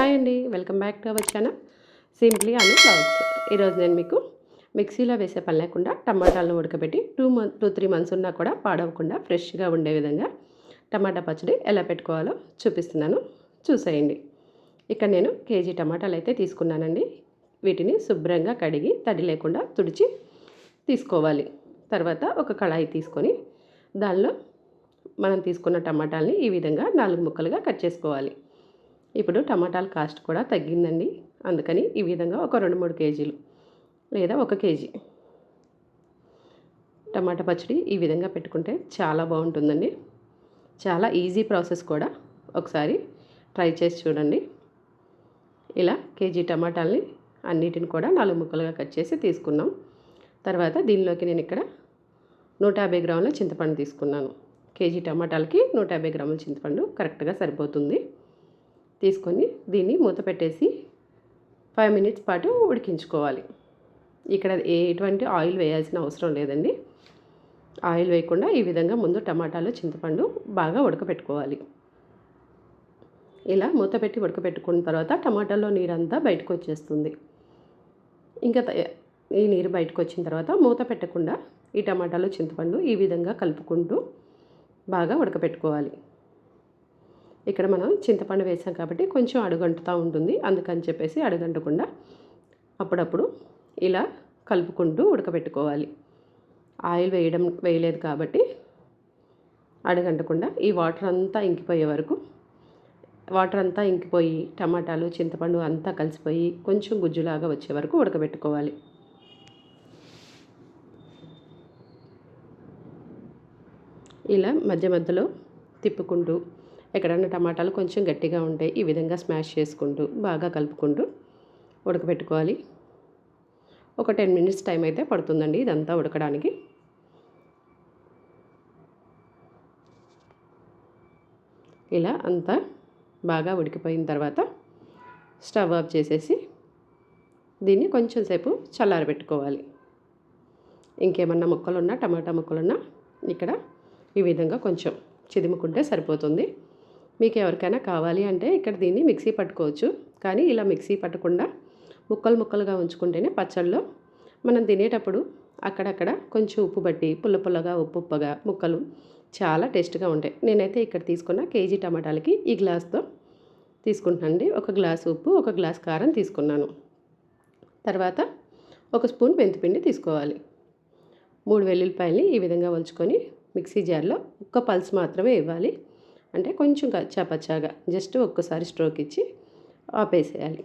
Hi అండి. Welcome back to our channel. Simply Anu blouse ఈరోజు నేను మీకు మిక్సీలో వేసే పని లేకుండా టమాటాలను ఉడకబెట్టి two month two three months ఉన్నా కూడా పాడవకుండా ఫ్రెష్గా ఉండే విధంగా టమాటా పచ్చడి ఎలా పెట్టుకోవాలో చూపిస్తున్నాను. చూసేయండి. ఇక్కడ నేను కేజీ టమాటాలు అయితే తీసుకున్నానండి. వీటిని శుభ్రంగా కడిగి తడి లేకుండా తుడిచి తీసుకోవాలి. తర్వాత ఒక కళాయి తీసుకొని దానిలో మనం తీసుకున్న టమాటాలని ఈ విధంగా నాలుగు ముక్కలుగా కట్ చేసుకోవాలి. ఇప్పుడు టమాటాల కాస్ట్ కూడా తగ్గిందండి. అందుకని ఈ విధంగా ఒక రెండు మూడు కేజీలు లేదా ఒక కేజీ టమాటా పచ్చడి ఈ విధంగా పెట్టుకుంటే చాలా బాగుంటుందండి. చాలా ఈజీ ప్రాసెస్ కూడా. ఒకసారి ట్రై చేసి చూడండి. ఇలా కేజీ టమాటాలని అన్నిటిని కూడా నాలుగు ముక్కలుగా కట్ చేసి తీసుకున్నాం. తర్వాత దీనిలోకి నేను ఇక్కడ నూట యాభై గ్రాముల చింతపండు తీసుకున్నాను. కేజీ టమాటాలకి నూట యాభై గ్రాముల చింతపండు కరెక్ట్గా సరిపోతుంది. తీసుకొని దీన్ని మూత పెట్టేసి ఫైవ్ మినిట్స్ పాటు ఉడికించుకోవాలి. ఇక్కడ ఎటువంటి ఆయిల్ వేయాల్సిన అవసరం లేదండి. ఆయిల్ వేయకుండా ఈ విధంగా ముందు టమాటాలు చింతపండు బాగా ఉడకపెట్టుకోవాలి. ఇలా మూత పెట్టి ఉడకపెట్టుకున్న తర్వాత టమాటాలో నీరంతా బయటకు వచ్చేస్తుంది. ఇంకా ఈ నీరు బయటకు వచ్చిన తర్వాత మూత పెట్టకుండా ఈ టమాటాలు చింతపండు ఈ విధంగా కలుపుకుంటూ బాగా ఉడకపెట్టుకోవాలి. ఇక్కడ మనం చింతపండు వేసాం కాబట్టి కొంచెం అడుగంటుతూ ఉంటుంది. అందుకని చెప్పేసి అడుగంటకుండా అప్పుడప్పుడు ఇలా కలుపుకుంటూ ఉడకబెట్టుకోవాలి. ఆయిల్ వేయడం వేయలేదు కాబట్టి అడగంటకుండా ఈ వాటర్ అంతా ఇంకిపోయే వరకు వాటర్ అంతా ఇంకిపోయి టమాటాలు చింతపండు అంతా కలిసిపోయి కొంచెం గుజ్జులాగా వచ్చే వరకు ఉడకబెట్టుకోవాలి. ఇలా మధ్య మధ్యలో తిప్పుకుంటూ ఎక్కడన్నా టమాటాలు కొంచెం గట్టిగా ఉంటాయి ఈ విధంగా స్మాష్ చేసుకుంటూ బాగా కలుపుకుంటూ ఉడకబెట్టుకోవాలి. ఒక టెన్ మినిట్స్ టైం అయితే పడుతుందండి ఇదంతా ఉడకడానికి. ఇలా అంతా బాగా ఉడికిపోయిన తర్వాత స్టవ్ ఆఫ్ చేసేసి దీన్ని కొంచెం సేపు చల్లారబెట్టుకోవాలి. ఇంకేమన్నా ముక్కలున్నా టమాటా ముక్కలున్నా ఇక్కడ ఈ విధంగా కొంచెం చిదుముకుంటే సరిపోతుంది. మీకు ఎవరికైనా కావాలి అంటే ఇక్కడ దీన్ని మిక్సీ పట్టుకోవచ్చు. కానీ ఇలా మిక్సీ పట్టకుండా ముక్కలు ముక్కలుగా ఉంచుకుంటేనే పచ్చళ్ళలో మనం తినేటప్పుడు అక్కడక్కడ కొంచెం ఉప్పు బట్టి పుల్ల పుల్లగా ఉప్పు ఉప్పగా ముక్కలు చాలా టేస్ట్గా ఉంటాయి. నేనైతే ఇక్కడ తీసుకున్న కేజీ టమాటాలకి ఈ గ్లాస్తో తీసుకుంటున్నానండి. ఒక గ్లాస్ ఉప్పు ఒక గ్లాస్ కారం తీసుకున్నాను. తర్వాత ఒక స్పూన్ మెంతిపిండి తీసుకోవాలి. మూడు వెల్లుల్లిపాయల్ని ఈ విధంగా వలుచుకొని మిక్సీ జార్లో ఒక్క పల్స్ మాత్రమే ఇవ్వాలి. అంటే కొంచెం చపచాగా జస్ట్ ఒక్కసారి స్ట్రోక్ ఇచ్చి ఆపేసేయాలి.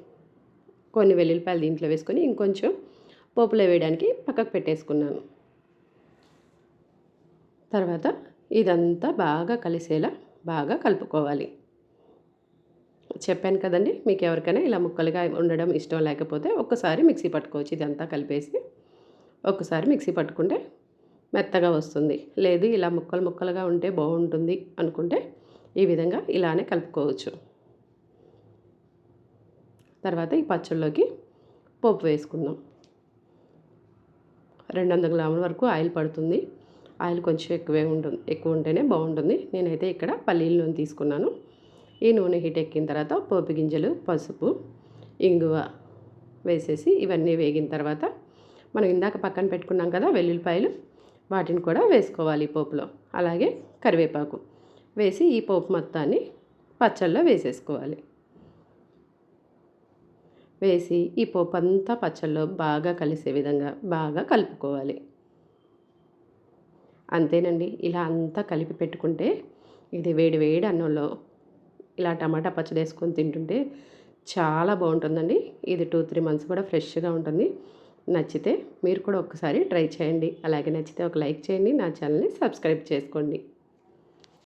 కొన్ని వెల్లుల్లిపాయలు దీంట్లో వేసుకొని ఇంకొంచెం పోపులో వేయడానికి పక్కకు పెట్టేసుకున్నాను. తర్వాత ఇదంతా బాగా కలిసేలా బాగా కలుపుకోవాలి. చెప్పాను కదండి మీకు ఎవరికైనా ఇలా ముక్కలుగా ఉండడం ఇష్టం లేకపోతే ఒక్కసారి మిక్సీ పట్టుకోవచ్చు. ఇదంతా కలిపేసి ఒక్కసారి మిక్సీ పట్టుకుంటే మెత్తగా వస్తుంది. లేదు ఇలా ముక్కలు ముక్కలుగా ఉంటే బాగుంటుంది అనుకుంటే ఈ విధంగా ఇలానే కలుపుకోవచ్చు. తర్వాత ఈ పచ్చళ్ళలోకి పోపు వేసుకుందాం. రెండు వందల గ్రాముల వరకు ఆయిల్ పడుతుంది. ఆయిల్ కొంచెం ఎక్కువే ఉంటుంది ఎక్కువ ఉంటేనే బాగుంటుంది. నేనైతే ఇక్కడ పల్లీల నూనె తీసుకున్నాను. ఈ నూనె హీట్ ఎక్కిన తర్వాత పోపు గింజలు పసుపు ఇంగువ వేసేసి ఇవన్నీ వేగిన తర్వాత మనం ఇందాక పక్కన పెట్టుకున్నాం కదా వెల్లుల్లిపాయలు వాటిని కూడా వేసుకోవాలి పోపులో. అలాగే కరివేపాకు. వేసి ఈ పోపు మొత్తాన్ని పచ్చళ్ళలో వేసేసుకోవాలి. వేసి ఈ పోపు అంతా పచ్చళ్ళలో బాగా కలిసే విధంగా బాగా కలుపుకోవాలి. అంతేనండి ఇలా అంతా కలిపి పెట్టుకుంటే ఇది వేడి వేడి అన్నంలో ఇలా టమాటా పచ్చడి వేసుకొని తింటుంటే చాలా బాగుంటుందండి. ఇది టూ త్రీ మంత్స్ కూడా ఫ్రెష్గా ఉంటుంది. నచ్చితే మీరు కూడా ఒకసారి ట్రై చేయండి. అలాగే నచ్చితే ఒక లైక్ చేయండి. నా ఛానల్ని సబ్స్క్రైబ్ చేసుకోండి.